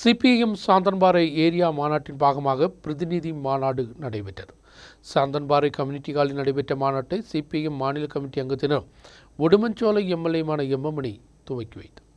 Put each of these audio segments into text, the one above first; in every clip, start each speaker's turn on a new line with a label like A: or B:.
A: CPM Santhanpara area மாநாட்டின் பாகமாக பிரதிநிதி மாநாடு நடைபெற்றது. சாந்தன்பாறை கம்யூனிட்டி ஹாலில் நடைபெற்ற மாநாட்டை சிபிஎம் மாநில கமிட்டி அங்கத்தினர் உடுமஞ்சோலை எம்எல்ஏமான எம்மமணி துவக்கி வைத்தார்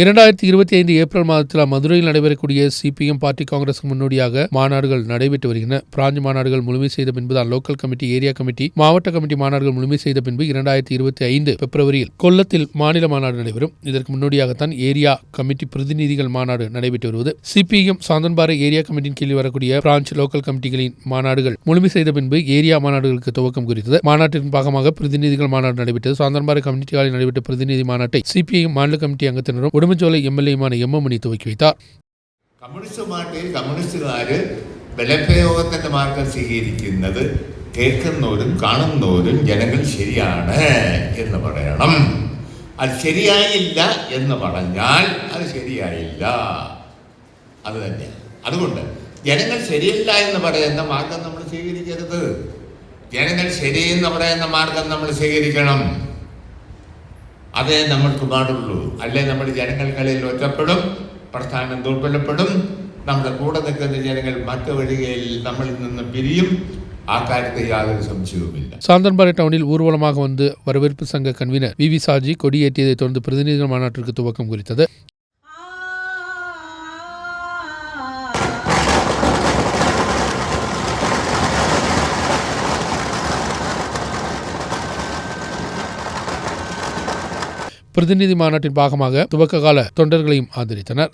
A: இரண்டாயிரத்தி இருபத்தி ஐந்து ஏப்ரல் மாதத்தில் மதுரையில் நடைபெறக்கூடிய சிபிஎம் பார்ட்டி காங்கிரஸ் முன்னோடியாக மாநாடுகள் நடைபெற்று வருகின்றன. பிராஞ்ச் மாநாடுகள் முழுமை செய்த பின்புதான் லோக்கல் கமிட்டி ஏரியா கமிட்டி மாவட்ட கமிட்டி மாநாடுகள் முழுமை செய்த பின்பு இரண்டாயிரத்தி இருபத்தி ஐந்து பிப்ரவரியில் கொல்லத்தில் மாநில மாநாடு நடைபெறும். இதற்கு முன்னோடியாகத்தான் ஏரியா கமிட்டி பிரதிநிதிகள் மாநாடு நடைபெற்று வருவது. சிபிஎம் சாந்தன்பாறை ஏரியா கமிட்டியின் கீழ் வரக்கூடிய பிரான்ச் லோக்கல் கமிட்டிகளின் மாநாடுகள் முழுமை செய்த பின்பு ஏரியா மாநாடுகளுக்கு துவக்கம் குறித்தது. மாநாட்டின் பாகமாக பிரதிநிதிகள் மாநாடு நடைபெற்றது. சாந்தன்பாறை கமிட்டி நடைபெற்ற பிரதிநிதி மாநாட்டை சிபிஐ மாநில committee அங்கத்தினரும் உடுமச்சோலை എംഎൽഎയുമാണ് M M Mani തുവക്കി വയ്ത്താർ
B: communist പാർട്ടിയിൽ കമ്മ്യൂണിസ്റ്റുകാര് ബലപ്രയോഗത്തിന്റെ മാർഗം സ്വീകരിക്കുന്നത് കേൾക്കുന്നവരും കാണുന്നവരും ജനങ്ങൾ ശരിയാണ് എന്ന് പറയണം അത് ശരിയായില്ല എന്ന് പറഞ്ഞാൽ അത് ശരിയായില്ല അത് തന്നെയാണ് അതുകൊണ്ട് ജനങ്ങൾ ശരിയല്ല എന്ന് പറയുന്ന മാർഗം നമ്മൾ സ്വീകരിക്കരുത് ജനങ്ങൾ ശരിയെന്ന് പറയുന്ന മാർഗം നമ്മൾ സ്വീകരിക്കണം അതേ നമ്മൾക്ക് പാടുള്ളൂ അല്ലേ നമ്മുടെ ജനങ്ങൾക്കിടയിൽ ഒറ്റപ്പെടും പ്രസ്ഥാനം ദുർബലപ്പെടും നമ്മുടെ കൂടെ നിൽക്കുന്ന ജനങ്ങൾ മറ്റു വഴികളിൽ നമ്മളിൽ നിന്ന് പിരിയും ആ കാര്യത്തിൽ യാതൊരു സംശയവുമില്ല
A: சாந்தன்பாறை டவுனில் ஊர்வலமாக வந்து வரவேற்பு சங்க கன்வீனர் வி வி சாஜி கொடியேற்றியதைத் தொடர்ந்து பிரதிநிதிகள் மாநாட்டிற்கு துவக்கம் குறித்தது பிரதிநிதி மாநாட்டின் பாகமாக துவக்க கால தொண்டர்களையும் ஆதரித்தனர்.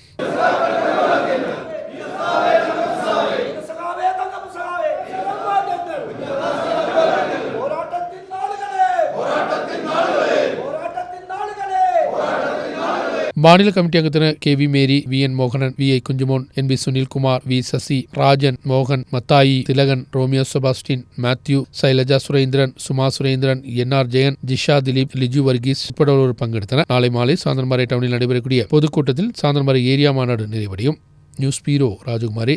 A: மாநில committee அங்கத்தினர் K V Mary we N மோகனன் V I Kunjumon N P Sunil Kumar we Sasi Rajan மோகன் Mathai Thilakan Romeo Sebastian Matthew Shailaja Surendran Suma Surendran N R Jayan Jisha Dilip Liju Varghese உட்படவர் பங்கெடுத்தனர். நாளை மாலை சாந்தன்மாரை டவுனில் நடைபெறக்கூடிய பொதுக்கூட்டத்தில் சாந்தன்மாரை ஏரியா மாநாடு நிறைவடையும். News bureau Rajakumari.